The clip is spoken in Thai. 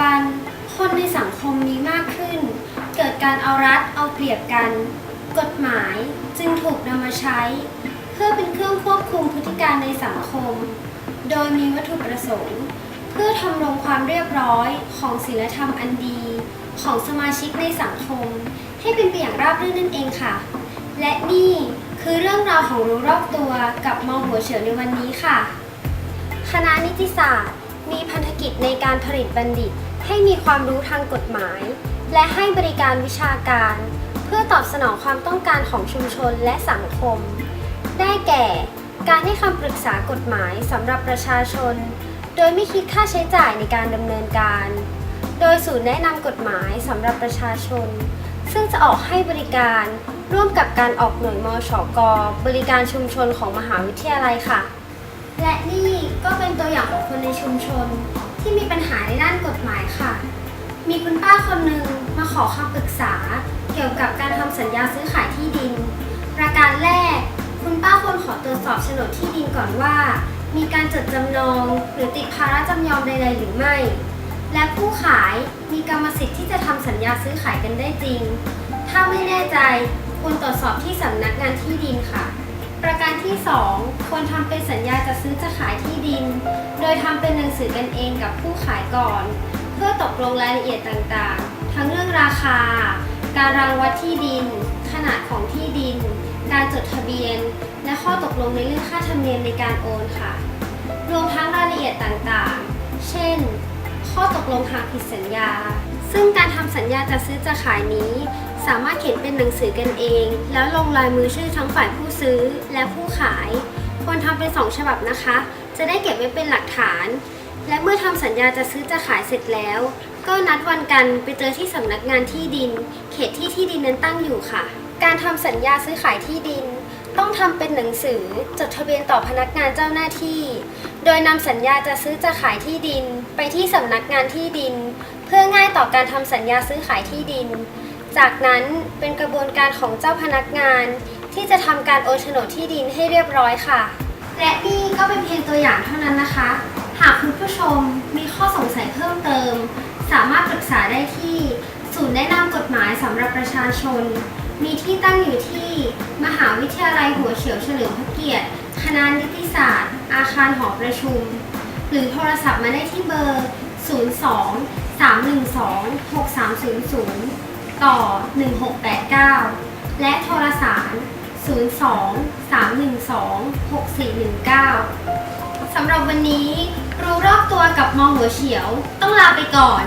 บัน คนในสังคมมีมากขึ้น เกิดการเอารัดเอาเปรียบกัน กฎหมายจึงถูกนำมาใช้ เพื่อเป็นเครื่องควบคุมพฤติการในสังคม โดยมีวัตถุประสงค์ เพื่อทำรงความเรียบร้อยของศีลธรรมอันดี ของสมาชิกในสังคม ให้เป็นไปอย่างราบรื่นนั่นเองค่ะ และนี่คือเรื่องราวของรู้รอบตัวกับมองหัวเฉียวในวันนี้ค่ะ คณะนิติศาสตร์มีพันธกิจในการผลิตบัณฑิต ให้มีความรู้ทางกฎหมาย และให้บริการวิชาการ เพื่อตอบสนองความต้องการของชุมชนและสังคม ได้แก่ การให้คำปรึกษากฎหมายสำหรับประชาชน โดยไม่คิดค่าใช้จ่ายในการดำเนินการ โดยศูนย์แนะนำกฎหมายสำหรับประชาชน ซึ่งจะออกให้บริการร่วมกับการออกหน่วยมชก บริการชุมชนของมหาวิทยาลัยค่ะ และนี่ก็เป็นตัวอย่างของคนในชุมชน ที่มีปัญหาในด้านกฎหมายค่ะ มีคุณป้าคนหนึ่งมาขอคำปรึกษา เกี่ยวกับการทำสัญญาซื้อขายที่ดิน ประการแรก คุณป้าควรขอตรวจสอบโฉนดที่ดินก่อนว่า มีการจดจำนองหรือติดภาระจำยอมใดๆหรือไม่ และผู้ขายมีกรรมสิทธิ์ที่จะทำสัญญาซื้อขายกันได้จริง ถ้าไม่แน่ใจควรตรวจสอบที่สำนักงานที่ดินค่ะ ประการที่ 2 ควรทำเป็นสัญญาจะซื้อจะขายที่ดิน โดยทำเป็นหนังสือกันเองกับผู้ขายก่อน เพื่อตกลงรายละเอียดต่างๆ ทั้งเรื่องราคา การรางวัดที่ดิน ขนาดของที่ดิน การจดทะเบียน และข้อตกลงในเรื่องค่าธรรมเนียมในการโอนค่ะ รวมทั้งรายละเอียดต่างๆ เช่น ข้อตกลงหากผิดสัญญา ซึ่งการทำสัญญาจะซื้อจะขายนี้ สามารถเขียนเป็นหนังสือกันเอง แล้วลงลายมือชื่อทั้งฝ่ายผู้ซื้อและผู้ขาย ควรทำเป็นสองฉบับนะคะ จะได้เก็บไว้เป็นหลักฐาน และเมื่อทำสัญญาจะซื้อจะขายเสร็จแล้ว ก็นัดวันกันไปเจอที่สำนักงานที่ดิน เขตที่ที่ดินนั้นตั้งอยู่ค่ะ การทำสัญญาซื้อขายที่ดิน ต้องทำเป็นหนังสือจดทะเบียนต่อพนักงานเจ้าหน้าที่ โดยนำสัญญาจะซื้อจะขายที่ดิน ไปที่สำนักงานที่ดิน เพื่อง่ายต่อการทำสัญญาซื้อขายที่ดิน จากนั้นเป็นกระบวนการของเจ้าพนักงาน ที่จะทำการโอนโฉนดที่ดินให้เรียบร้อยค่ะ และนี่ก็เป็นเพียงตัวอย่างเท่านั้นนะคะ หากคุณผู้ชมมีข้อสงสัยเพิ่มเติม สามารถปรึกษาได้ที่ศูนย์แนะนำกฎหมายสำหรับประชาชน มีที่ตั้งอยู่ที่ มหาวิทยาลัยหัวเฉียวเฉลิมพระเกียรติ คณะนิติศาสตร์ อาคารหอประชุม หรือโทรศัพท์มาได้ที่เบอร์ 02 312 6300 ต่อ 1689 และโทรสาร 02 312 6419 สำหรับวันนี้รู้รอบตัวกับมองหัวเฉียว ต้องลาไปก่อน